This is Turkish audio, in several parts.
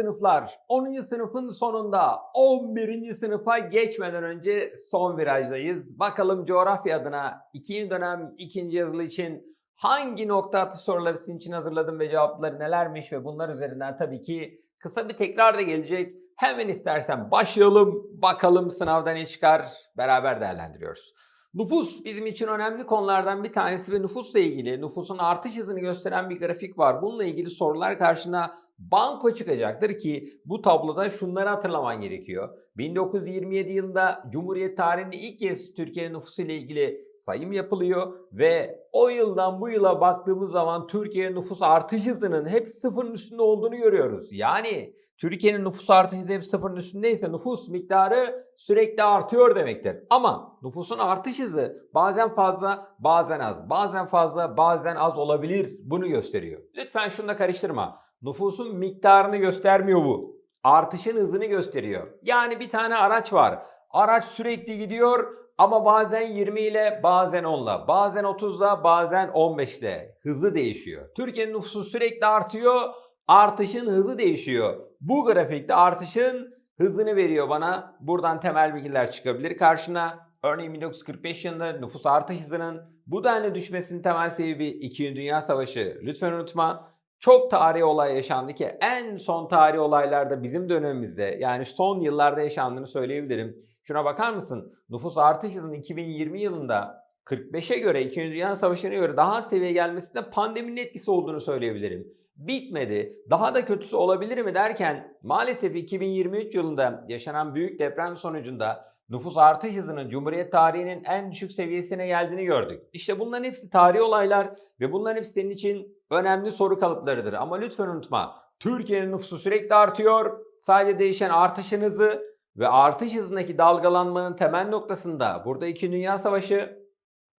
sınıflar 10. sınıfın sonunda 11. sınıfa geçmeden önce son virajdayız. Bakalım coğrafya adına ikinci dönem ikinci yazılı için hangi nokta atı soruları sizin için hazırladım ve cevapları nelermiş ve bunlar üzerinden tabii ki kısa bir tekrar da gelecek. Hemen istersen başlayalım bakalım sınavda ne çıkar beraber değerlendiriyoruz. Nüfus bizim için önemli konulardan bir tanesi ve nüfusla ilgili nüfusun artış hızını gösteren bir grafik var. Bununla ilgili sorular karşına banko çıkacaktır ki bu tabloda şunları hatırlaman gerekiyor. 1927 yılında Cumhuriyet tarihinde ilk kez Türkiye nüfusu ile ilgili sayım yapılıyor ve o yıldan bu yıla baktığımız zaman Türkiye nüfus artış hızının hep sıfırın üstünde olduğunu görüyoruz. Yani Türkiye'nin nüfus artış hızı hep sıfırın üstündeyse nüfus miktarı sürekli artıyor demektir. Ama nüfusun artış hızı bazen fazla, bazen az, bazen fazla, bazen az olabilir bunu gösteriyor. Lütfen şunu da karıştırma. Nüfusun miktarını göstermiyor bu. Artışın hızını gösteriyor. Yani bir tane araç var. Araç sürekli gidiyor ama bazen 20 ile bazen 10 ile, bazen 30 ile, bazen 15 ile hızı değişiyor. Türkiye'nin nüfusu sürekli artıyor, artışın hızı değişiyor. Bu grafikte artışın hızını veriyor bana. Buradan temel bilgiler çıkabilir karşına. Örneğin 1945 yılında nüfus artış hızının bu denli düşmesinin temel sebebi 2. Dünya Savaşı. Lütfen unutma. Çok tarihi olay yaşandı ki en son tarihi olaylarda bizim dönemimizde yani son yıllarda yaşandığını söyleyebilirim. Şuna bakar mısın? Nüfus artış hızının 2020 yılında 45'e göre 2. Dünya Savaşı'na göre daha az seviyeye gelmesinde pandeminin etkisi olduğunu söyleyebilirim. Bitmedi. Daha da kötüsü olabilir mi derken maalesef 2023 yılında yaşanan büyük deprem sonucunda nüfus artış hızının Cumhuriyet tarihinin en düşük seviyesine geldiğini gördük. İşte bunların hepsi tarihi olaylar ve bunların hepsi senin için önemli soru kalıplarıdır. Ama lütfen unutma Türkiye'nin nüfusu sürekli artıyor. Sadece değişen artışın hızı ve artış hızındaki dalgalanmanın temel noktasında burada 2. Dünya Savaşı,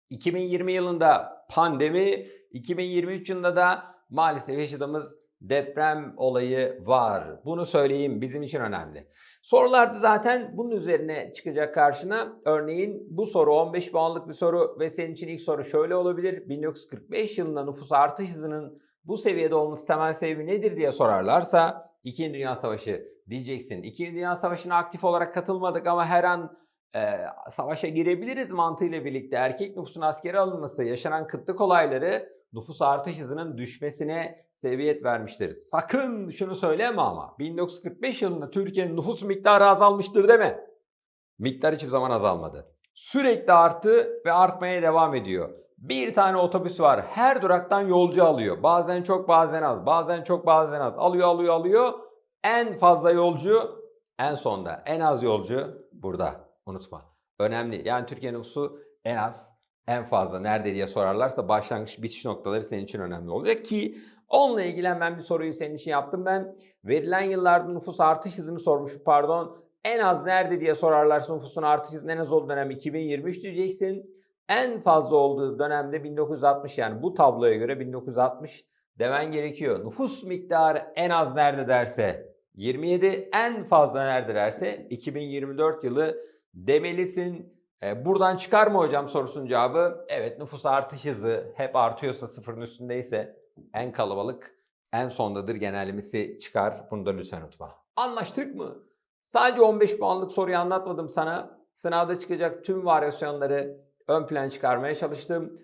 2020 yılında pandemi, 2023 yılında da maalesef yaşadığımız deprem olayı var. Bunu söyleyeyim bizim için önemli. Sorularda zaten bunun üzerine çıkacak karşına. Örneğin bu soru 15 puanlık bir soru ve senin için ilk soru şöyle olabilir. 1945 yılında nüfus artış hızının bu seviyede olması temel sebebi nedir diye sorarlarsa 2. Dünya Savaşı diyeceksin. 2. Dünya Savaşı'na aktif olarak katılmadık ama her an e, savaşa girebiliriz mantığıyla birlikte erkek nüfusun askere alınması, yaşanan kıtlık olayları nüfus artış hızının düşmesine sebebiyet vermiştir. Sakın şunu söyleme ama 1945 yılında Türkiye'nin nüfus miktarı azalmıştır deme. Miktar hiçbir zaman azalmadı. Sürekli arttı ve artmaya devam ediyor. Bir tane otobüs var. Her duraktan yolcu alıyor. Bazen çok bazen az. Bazen çok bazen az. Alıyor alıyor alıyor. En fazla yolcu en sonda. En az yolcu burada. Unutma. Önemli. Yani Türkiye nüfusu en az en fazla nerede diye sorarlarsa başlangıç bitiş noktaları senin için önemli olacak ki onunla ilgilen ben bir soruyu senin için yaptım. Ben verilen yıllarda nüfus artış hızını sormuşum pardon. En az nerede diye sorarlarsa nüfusun artış hızının en az olduğu dönem 2023 diyeceksin. En fazla olduğu dönemde 1960 yani bu tabloya göre 1960 demen gerekiyor. Nüfus miktarı en az nerede derse 27 en fazla nerede derse 2024 yılı demelisin. E, buradan çıkar mı hocam sorusunun cevabı? Evet nüfus artış hızı hep artıyorsa sıfırın üstündeyse en kalabalık en sondadır genellemesi çıkar. Bunu da lütfen unutma. Anlaştık mı? Sadece 15 puanlık soruyu anlatmadım sana. Sınavda çıkacak tüm varyasyonları ön plan çıkarmaya çalıştım.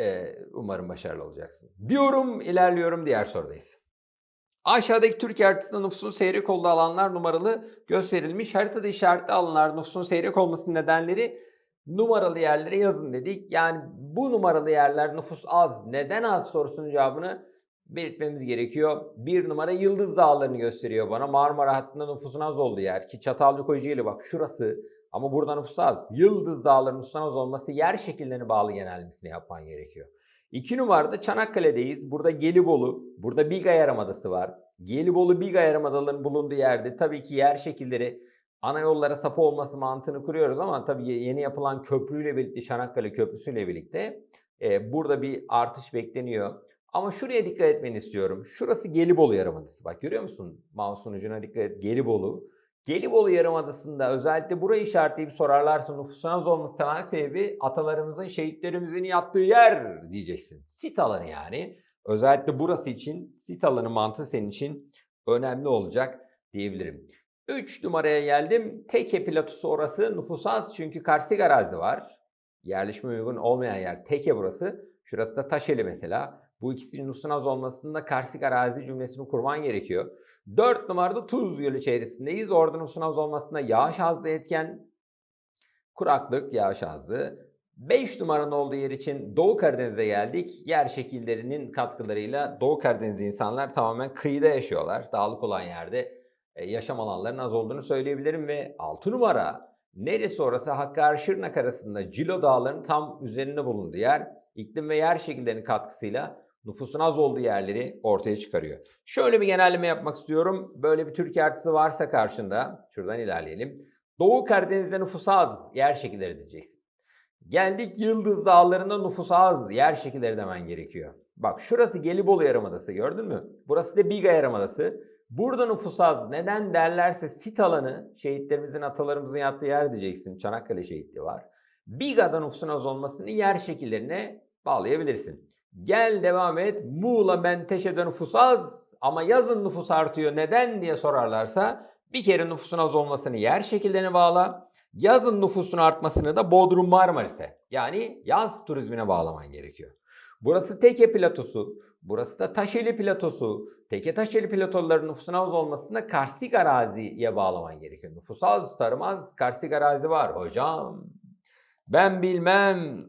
E, umarım başarılı olacaksın. Diyorum ilerliyorum diğer sorudayız. Aşağıdaki Türkiye haritasında nüfusun seyrek olduğu alanlar numaralı gösterilmiş. Haritada işaretli alanlar nüfusun seyrek olmasının nedenleri numaralı yerlere yazın dedik. Yani bu numaralı yerler nüfus az. Neden az sorusunun cevabını belirtmemiz gerekiyor. Bir numara Yıldız Dağları'nı gösteriyor bana. Marmara hattında nüfusun az olduğu yer ki Çatalca Kocaeli bak şurası ama burada nüfus az. Yıldız Dağları'nın nüfusun az olması yer şekillerine bağlı genellemesini yapman gerekiyor. İki numarada Çanakkale'deyiz. Burada Gelibolu, burada Biga Yarımadası var. Gelibolu Biga Yarımadaları'nın bulunduğu yerde tabii ki yer şekilleri ana yollara sapı olması mantığını kuruyoruz ama tabii yeni yapılan köprüyle birlikte Çanakkale Köprüsü'yle birlikte e, burada bir artış bekleniyor. Ama şuraya dikkat etmeni istiyorum. Şurası Gelibolu Yarımadası. Bak görüyor musun? Mouse'un ucuna dikkat et. Gelibolu. Gelibolu Yarımadası'nda özellikle burayı işaretleyip sorarlarsa nüfusun az olması temel sebebi atalarımızın, şehitlerimizin yattığı yer diyeceksin. Sit alanı yani. Özellikle burası için sit alanı mantığı senin için önemli olacak. diyebilirim. 3 numaraya geldim. Teke platosu orası nüfus az çünkü karstik arazi var. Yerleşme uygun olmayan yer Teke burası. Şurası da Taşeli mesela. Bu ikisinin nüfusun az olmasında karstik arazi cümlesini kurman gerekiyor. 4 numarada Tuz Gölü çevresindeyiz. Orada nüfusun az olmasında yağış azlığı etken. Kuraklık, yağış azlığı. 5 numaranın olduğu yer için Doğu Karadeniz'e geldik. Yer şekillerinin katkılarıyla Doğu Karadeniz'de insanlar tamamen kıyıda yaşıyorlar. Dağlık olan yerde yaşam alanlarının az olduğunu söyleyebilirim ve 6 numara neresi orası Hakkari Şırnak arasında Cilo Dağları'nın tam üzerinde bulunduğu yer iklim ve yer şekillerinin katkısıyla nüfusun az olduğu yerleri ortaya çıkarıyor. Şöyle bir genelleme yapmak istiyorum. Böyle bir Türkiye haritası varsa karşında, şuradan ilerleyelim. Doğu Karadeniz'de nüfus az, yer şekilleri diyeceksin. Geldik Yıldız Dağları'nda nüfus az, yer şekilleri demen gerekiyor. Bak şurası Gelibolu Yarımadası gördün mü? Burası da Biga Yarımadası. Burada nüfus az. Neden derlerse sit alanı şehitlerimizin atalarımızın yattığı yer diyeceksin. Çanakkale şehitliği var. Biga'da nüfusun az olmasını yer şekillerine bağlayabilirsin. Gel devam et. Muğla Menteşe'de nüfus az ama yazın nüfus artıyor. Neden diye sorarlarsa bir kere nüfusun az olmasını yer şekillerine bağla. Yazın nüfusun artmasını da Bodrum Marmaris'e yani yaz turizmine bağlaman gerekiyor. Burası Teke Platosu, burası da Taşeli Platosu. Teke Taşeli platoların nüfusun az olmasında karstik araziye bağlaman gerekiyor. Nüfus az, tarım az, karstik arazi var. Hocam ben bilmem,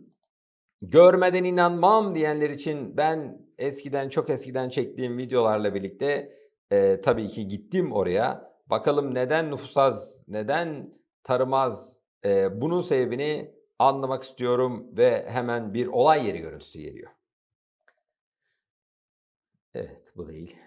görmeden inanmam diyenler için ben eskiden çok eskiden çektiğim videolarla birlikte e, tabii ki gittim oraya. Bakalım neden nüfus az, neden tarım az e, bunun sebebini anlamak istiyorum ve hemen bir olay yeri görüntüsü geliyor. Evet bu değil.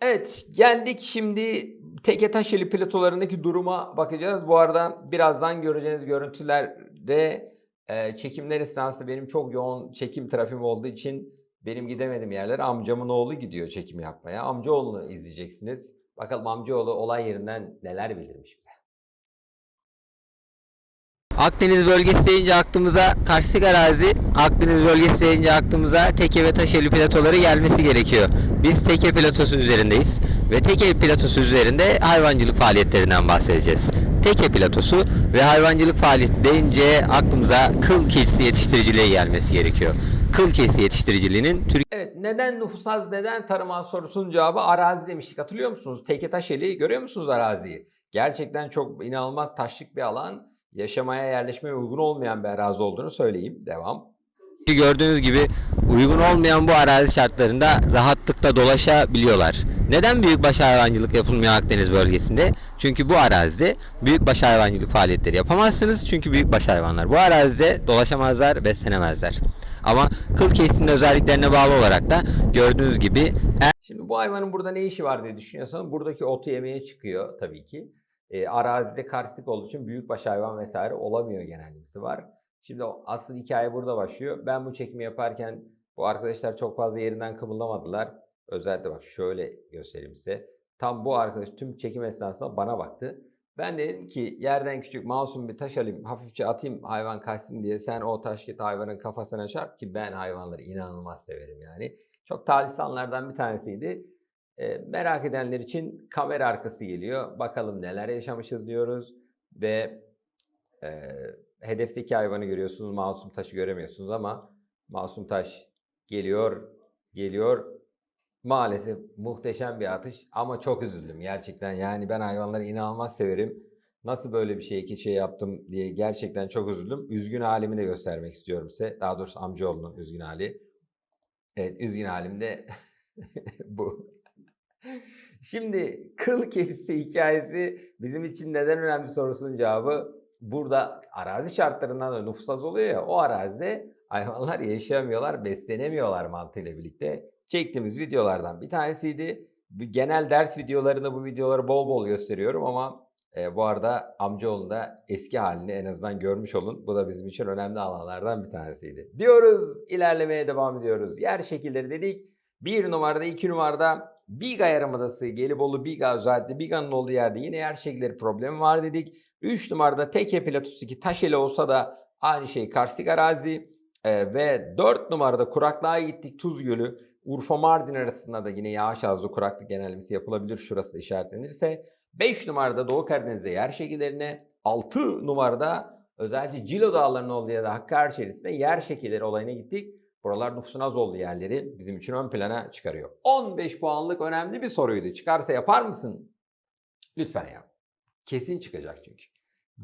Evet, geldik şimdi Teke Taşeli platolarındaki duruma bakacağız. Bu arada birazdan göreceğiniz görüntülerde e, çekimler esnasında benim çok yoğun çekim trafiğim olduğu için benim gidemedim yerlere. Amcamın oğlu gidiyor çekim yapmaya. Amcaoğlunu izleyeceksiniz. Bakalım amcaoğlu olay yerinden neler bildirmiş bize. Akdeniz bölgesi deyince aklımıza karstik arazi, Akdeniz bölgesi deyince aklımıza Teke ve Taşeli platoları gelmesi gerekiyor. Biz Teke platosu üzerindeyiz ve Teke platosu üzerinde hayvancılık faaliyetlerinden bahsedeceğiz. Teke platosu ve hayvancılık faaliyeti deyince aklımıza kıl keçisi yetiştiriciliği gelmesi gerekiyor. Kıl keçisi yetiştiriciliğinin Evet, neden nüfus az, neden tarım az sorusunun cevabı arazi demiştik. Hatırlıyor musunuz? Teke Taşeli görüyor musunuz araziyi? Gerçekten çok inanılmaz taşlık bir alan. Yaşamaya, yerleşmeye uygun olmayan bir arazi olduğunu söyleyeyim. Devam. Gördüğünüz gibi uygun olmayan bu arazi şartlarında rahatlıkla dolaşabiliyorlar. Neden büyükbaş hayvancılık yapılmıyor Akdeniz bölgesinde? Çünkü bu arazide büyükbaş hayvancılık faaliyetleri yapamazsınız. Çünkü büyükbaş hayvanlar bu arazide dolaşamazlar, beslenemezler. Ama kıl kesinin özelliklerine bağlı olarak da gördüğünüz gibi Şimdi bu hayvanın burada ne işi var diye düşünüyorsanız buradaki otu yemeye çıkıyor tabii ki. E, arazide karstik olduğu için büyükbaş hayvan vesaire olamıyor genellikle var. Şimdi asıl hikaye burada başlıyor. Ben bu çekimi yaparken bu arkadaşlar çok fazla yerinden kımıldamadılar. Özellikle bak şöyle göstereyim size. Tam bu arkadaş tüm çekim esnasında bana baktı. Ben dedim ki yerden küçük masum bir taş alayım hafifçe atayım hayvan kaçsın diye sen o taş git hayvanın kafasına çarp ki ben hayvanları inanılmaz severim yani. Çok talihsiz anlardan bir tanesiydi. E, merak edenler için kamera arkası geliyor. Bakalım neler yaşamışız diyoruz ve e, hedefteki hayvanı görüyorsunuz, masum taşı göremiyorsunuz ama masum taş geliyor, geliyor. Maalesef muhteşem bir atış ama çok üzüldüm gerçekten. Yani ben hayvanları inanılmaz severim. Nasıl böyle bir şey, şey yaptım diye gerçekten çok üzüldüm. Üzgün halimi de göstermek istiyorum size. Daha doğrusu amcaoğlunun üzgün hali. Evet, üzgün halim de bu. Şimdi kıl kesisi hikayesi bizim için neden önemli sorusunun cevabı burada arazi şartlarından da nüfus az oluyor ya o arazide hayvanlar yaşayamıyorlar, beslenemiyorlar mantığıyla birlikte. Çektiğimiz videolardan bir tanesiydi. Genel ders videolarında bu videoları bol bol gösteriyorum ama e, bu arada amcaoğlunun da eski halini en azından görmüş olun. Bu da bizim için önemli alanlardan bir tanesiydi. Diyoruz, ilerlemeye devam ediyoruz. Yer şekilleri dedik. Bir numarada, iki numarada Biga Yarımadası, Gelibolu Biga özellikle Biga'nın olduğu yerde yine yer şekilleri problemi var dedik. 3 numarada Teke Platosu ki Taşeli olsa da aynı şey karstik arazi. Ee, ve 4 numarada kuraklığa gittik Tuz Gölü. Urfa Mardin arasında da yine yağış azlı kuraklık genellemesi yapılabilir şurası işaretlenirse. 5 numarada Doğu Karadeniz'de yer şekillerine, 6 numarada özellikle Cilo Dağları'nın olduğu ya da Hakkari içerisinde yer şekilleri olayına gittik. Buralar nüfusun az olduğu yerleri bizim için ön plana çıkarıyor. 15 puanlık önemli bir soruydu. Çıkarsa yapar mısın? Lütfen yap. Kesin çıkacak çünkü.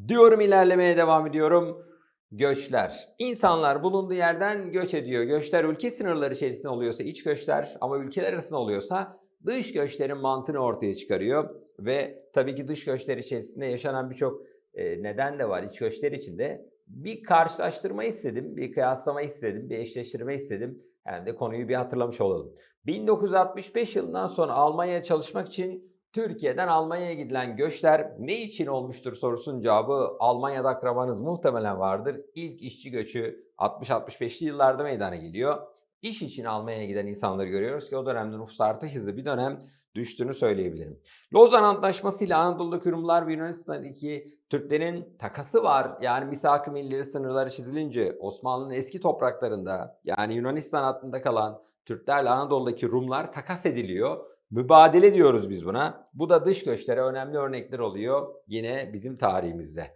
Diyorum ilerlemeye devam ediyorum. Göçler. İnsanlar bulunduğu yerden göç ediyor. Göçler ülke sınırları içerisinde oluyorsa iç göçler ama ülkeler arasında oluyorsa dış göçlerin mantığını ortaya çıkarıyor. Ve tabii ki dış göçler içerisinde yaşanan birçok e, neden de var iç göçler içinde. Bir karşılaştırma istedim, bir kıyaslama istedim, bir eşleştirme istedim. Hem de konuyu bir hatırlamış olalım. 1965 yılından sonra Almanya'ya çalışmak için Türkiye'den Almanya'ya gidilen göçler ne için olmuştur sorusunun cevabı Almanya'da akrabanız muhtemelen vardır. İlk işçi göçü 60-65'li yıllarda meydana geliyor. İş için Almanya'ya giden insanları görüyoruz ki o dönemde nüfus artış hızı bir dönem düştüğünü söyleyebilirim. Lozan Antlaşması ile Anadolu'daki Rumlar ve Yunanistan'daki Türklerin takası var. Yani misak-ı milleri sınırları çizilince Osmanlı'nın eski topraklarında yani Yunanistan hattında kalan Türklerle Anadolu'daki Rumlar takas ediliyor. Mübadele diyoruz biz buna. Bu da dış göçlere önemli örnekler oluyor yine bizim tarihimizde.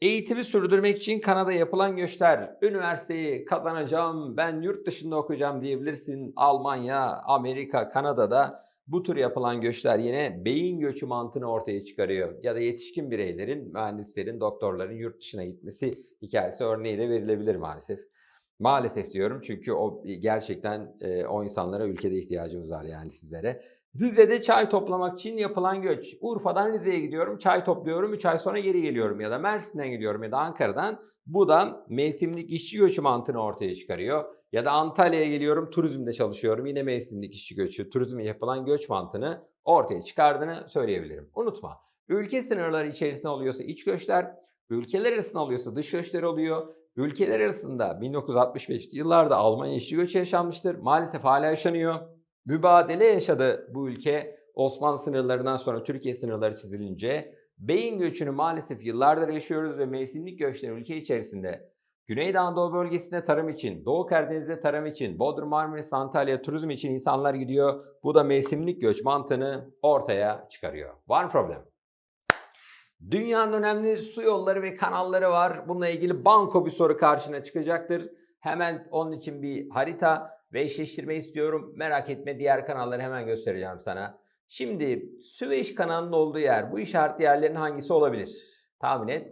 Eğitimi sürdürmek için Kanada yapılan göçler. Üniversiteyi kazanacağım, ben yurt dışında okuyacağım diyebilirsin. Almanya, Amerika, Kanada'da bu tür yapılan göçler yine beyin göçü mantığını ortaya çıkarıyor. Ya da yetişkin bireylerin, mühendislerin, doktorların yurt dışına gitmesi hikayesi örneği de verilebilir maalesef. Maalesef diyorum çünkü o gerçekten e, o insanlara ülkede ihtiyacımız var yani sizlere. Rize'de çay toplamak için yapılan göç. Urfa'dan Rize'ye gidiyorum, çay topluyorum, 3 ay sonra geri geliyorum ya da Mersin'den gidiyorum ya da Ankara'dan. Bu da mevsimlik işçi göçü mantığını ortaya çıkarıyor. Ya da Antalya'ya geliyorum, turizmde çalışıyorum. Yine mevsimlik işçi göçü, turizme yapılan göç mantığını ortaya çıkardığını söyleyebilirim. Unutma, ülke sınırları içerisinde oluyorsa iç göçler, ülkeler arasında oluyorsa dış göçler oluyor. Ülkeler arasında 1965 yıllarda Almanya işçi göçü yaşanmıştır. Maalesef hala yaşanıyor mübadele yaşadı bu ülke Osmanlı sınırlarından sonra Türkiye sınırları çizilince. Beyin göçünü maalesef yıllardır yaşıyoruz ve mevsimlik göçler ülke içerisinde Güneydoğu bölgesinde tarım için, Doğu Karadeniz'de tarım için, Bodrum, Marmaris, Antalya turizm için insanlar gidiyor. Bu da mevsimlik göç mantığını ortaya çıkarıyor. Var mı problem? Dünyanın önemli su yolları ve kanalları var. Bununla ilgili banko bir soru karşına çıkacaktır. Hemen onun için bir harita ve eşleştirme istiyorum. Merak etme diğer kanalları hemen göstereceğim sana. Şimdi Süveyş kanalının olduğu yer bu işaretli yerlerin hangisi olabilir? Tahmin et.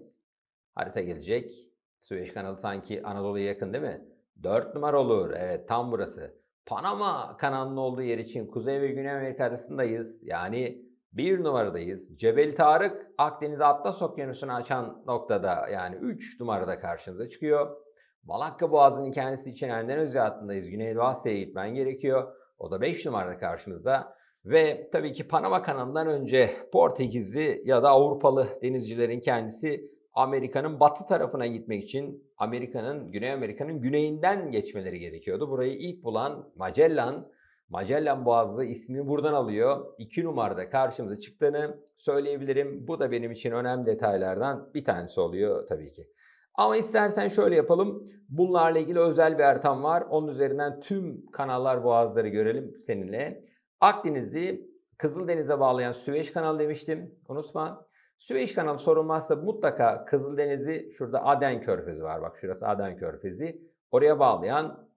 Harita gelecek. Süveyş kanalı sanki Anadolu'ya yakın değil mi? 4 numara olur. Evet tam burası. Panama kanalının olduğu yer için Kuzey ve Güney Amerika arasındayız. Yani bir numaradayız. Cebel Tarık Akdeniz Atlas Okyanusu'nu açan noktada yani 3 numarada karşımıza çıkıyor. Malakka Boğazı'nın kendisi için Endonezya hattındayız. Güneydoğu Asya'ya gitmen gerekiyor. O da 5 numarada karşımızda. Ve tabii ki Panama kanalından önce Portekizli ya da Avrupalı denizcilerin kendisi Amerika'nın batı tarafına gitmek için Amerika'nın, Güney Amerika'nın güneyinden geçmeleri gerekiyordu. Burayı ilk bulan Magellan, Magellan Boğazı ismini buradan alıyor. 2 numarada karşımıza çıktığını söyleyebilirim. Bu da benim için önemli detaylardan bir tanesi oluyor tabii ki. Ama istersen şöyle yapalım. Bunlarla ilgili özel bir haritam var. Onun üzerinden tüm kanallar boğazları görelim seninle. Akdeniz'i Kızıldeniz'e bağlayan Süveyş kanalı demiştim. Unutma. Süveyş kanalı sorulmazsa mutlaka Kızıldeniz'i şurada Aden Körfezi var. Bak şurası Aden Körfezi. Oraya bağlayan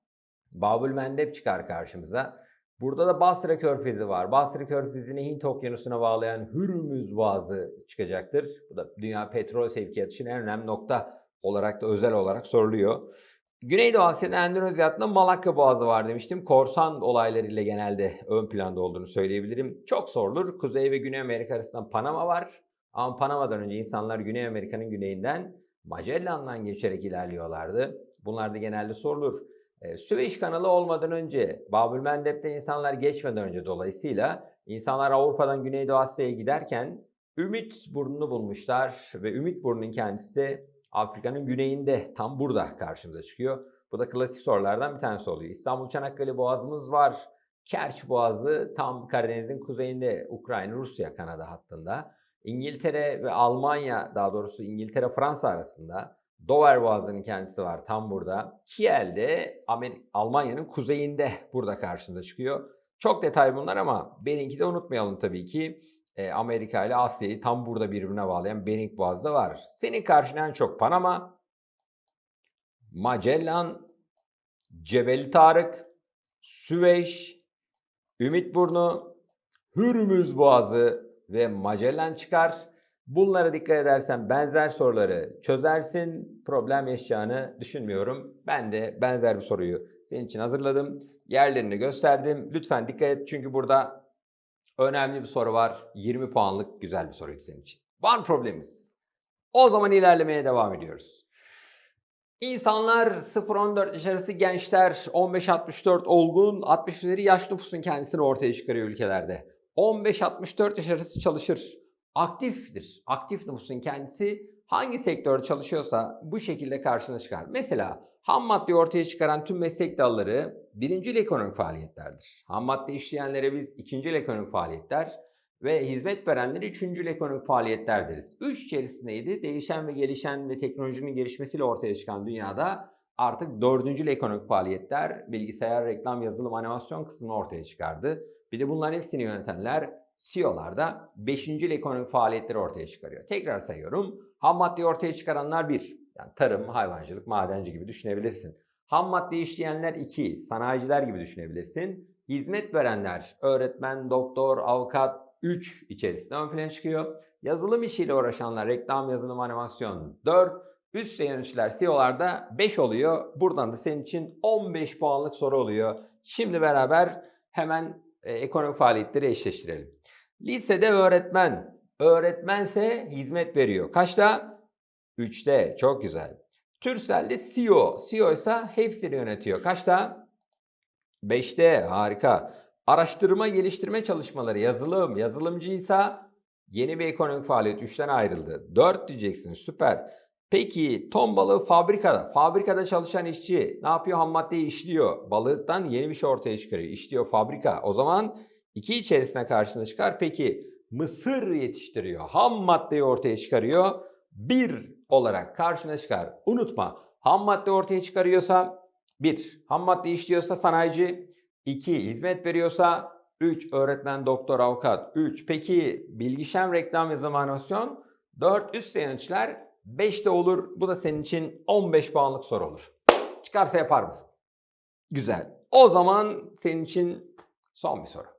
Babül Mendeb çıkar karşımıza. Burada da Basra Körfezi var. Basra Körfezi'ni Hint Okyanusu'na bağlayan Hürmüz Boğazı çıkacaktır. Bu da dünya petrol sevkiyatı için en önemli nokta olarak da özel olarak soruluyor. Güneydoğu Asya'da Endonezya hattında Malakka Boğazı var demiştim. Korsan olaylarıyla genelde ön planda olduğunu söyleyebilirim. Çok sorulur. Kuzey ve Güney Amerika arasında Panama var. Ama Panama'dan önce insanlar Güney Amerika'nın güneyinden Magellan'dan geçerek ilerliyorlardı. Bunlar da genelde sorulur. Ee, Süveyş kanalı olmadan önce, Babül Mendeb'den insanlar geçmeden önce dolayısıyla insanlar Avrupa'dan Güneydoğu Asya'ya giderken Ümit Burnu'nu bulmuşlar ve Ümit Burnu'nun kendisi Afrika'nın güneyinde tam burada karşımıza çıkıyor. Bu da klasik sorulardan bir tanesi oluyor. İstanbul Çanakkale Boğazımız var. Kerç Boğazı tam Karadeniz'in kuzeyinde Ukrayna, Rusya, Kanada hattında. İngiltere ve Almanya daha doğrusu İngiltere Fransa arasında Dover Boğazı'nın kendisi var tam burada. Kiel de Amer- Almanya'nın kuzeyinde burada karşımıza çıkıyor. Çok detay bunlar ama Bering'i de unutmayalım tabii ki. Amerika ile Asya'yı tam burada birbirine bağlayan Bering Boğazı var. Senin karşına en çok Panama, Magellan, Cebeli Tarık, Süveyş, Ümitburnu, Hürmüz Boğazı ve Magellan çıkar. Bunlara dikkat edersen benzer soruları çözersin. Problem yaşayacağını düşünmüyorum. Ben de benzer bir soruyu senin için hazırladım. Yerlerini gösterdim. Lütfen dikkat et çünkü burada önemli bir soru var. 20 puanlık güzel bir soruydu senin için. Var mı problemimiz? O zaman ilerlemeye devam ediyoruz. İnsanlar 0-14 yaş arası gençler, 15-64 olgun, 60 üzeri yaş nüfusun kendisini ortaya çıkarıyor ülkelerde. 15-64 yaş arası çalışır. Aktiftir. Aktif nüfusun kendisi hangi sektörde çalışıyorsa bu şekilde karşına çıkar. Mesela ham madde ortaya çıkaran tüm meslek dalları birinci ekonomik faaliyetlerdir. Ham madde işleyenlere biz ikinci ekonomik faaliyetler ve hizmet verenleri üçüncü ekonomik faaliyetler deriz. Üç içerisindeydi. Değişen ve gelişen ve teknolojinin gelişmesiyle ortaya çıkan dünyada artık dördüncü ekonomik faaliyetler bilgisayar, reklam, yazılım, animasyon kısmını ortaya çıkardı. Bir de bunların hepsini yönetenler CEO'lar da 5. ekonomik faaliyetleri ortaya çıkarıyor. Tekrar sayıyorum. Ham maddeyi ortaya çıkaranlar 1. Yani tarım, hayvancılık, madenci gibi düşünebilirsin. Ham madde işleyenler 2. Sanayiciler gibi düşünebilirsin. Hizmet verenler, öğretmen, doktor, avukat 3 içerisinde ön plana çıkıyor. Yazılım işiyle uğraşanlar, reklam, yazılım, animasyon 4. Üst yöneticiler, CEO'larda 5 oluyor. Buradan da senin için 15 puanlık soru oluyor. Şimdi beraber hemen e, ekonomik faaliyetleri eşleştirelim. Lisede öğretmen. Öğretmense hizmet veriyor. Kaçta? 3'te. Çok güzel. Türsel'de CEO. CEO ise hepsini yönetiyor. Kaçta? 5'te. Harika. Araştırma geliştirme çalışmaları yazılım. Yazılımcıysa yeni bir ekonomik faaliyet 3'ten ayrıldı. 4 diyeceksin. Süper. Peki ton balığı fabrikada. Fabrikada çalışan işçi ne yapıyor? Ham maddeyi işliyor. Balıktan yeni bir şey ortaya çıkarıyor. İşliyor fabrika. O zaman iki içerisine karşına çıkar. Peki mısır yetiştiriyor. Ham maddeyi ortaya çıkarıyor. Bir olarak karşına çıkar. Unutma ham madde ortaya çıkarıyorsa bir, ham madde işliyorsa sanayici, iki, hizmet veriyorsa üç, öğretmen, doktor, avukat, üç, peki bilgisayar, reklam ve animasyon, dört, üst yöneticiler, beş de olur. Bu da senin için 15 puanlık soru olur. Çıkarsa yapar mısın? Güzel. O zaman senin için son bir soru.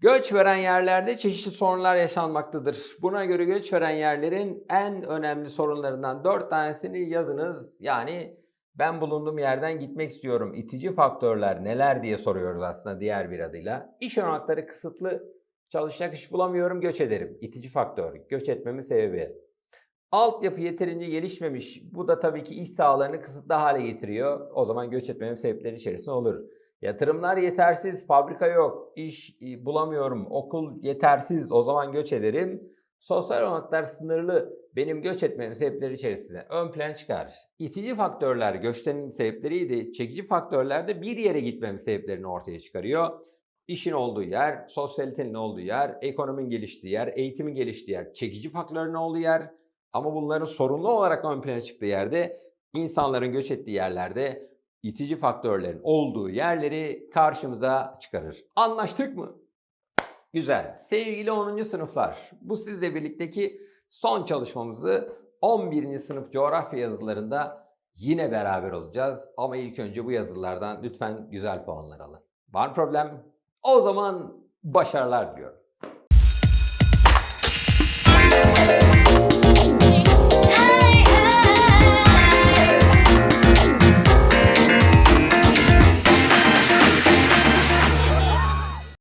Göç veren yerlerde çeşitli sorunlar yaşanmaktadır. Buna göre göç veren yerlerin en önemli sorunlarından 4 tanesini yazınız. Yani ben bulunduğum yerden gitmek istiyorum. İtici faktörler neler diye soruyoruz aslında diğer bir adıyla. İş olanakları kısıtlı. Çalışacak iş bulamıyorum göç ederim. İtici faktör. Göç etmemin sebebi. Altyapı yeterince gelişmemiş. Bu da tabii ki iş sahalarını kısıtlı hale getiriyor. O zaman göç etmemin sebepleri içerisinde olur. Yatırımlar yetersiz, fabrika yok, iş bulamıyorum, okul yetersiz, o zaman göç ederim. Sosyal olanaklar sınırlı, benim göç etmemin sebepleri içerisinde ön plan çıkar. İtici faktörler göçlerin sebepleriydi, çekici faktörler de bir yere gitmemin sebeplerini ortaya çıkarıyor. İşin olduğu yer, sosyalitenin olduğu yer, ekonominin geliştiği yer, eğitimin geliştiği yer, çekici faktörlerin olduğu yer. Ama bunların sorunlu olarak ön plana çıktığı yerde, insanların göç ettiği yerlerde itici faktörlerin olduğu yerleri karşımıza çıkarır. Anlaştık mı? Güzel. Sevgili 10. sınıflar, bu sizle birlikteki son çalışmamızı 11. sınıf coğrafya yazılarında yine beraber olacağız. Ama ilk önce bu yazılardan lütfen güzel puanlar alın. Var problem? O zaman başarılar diliyorum.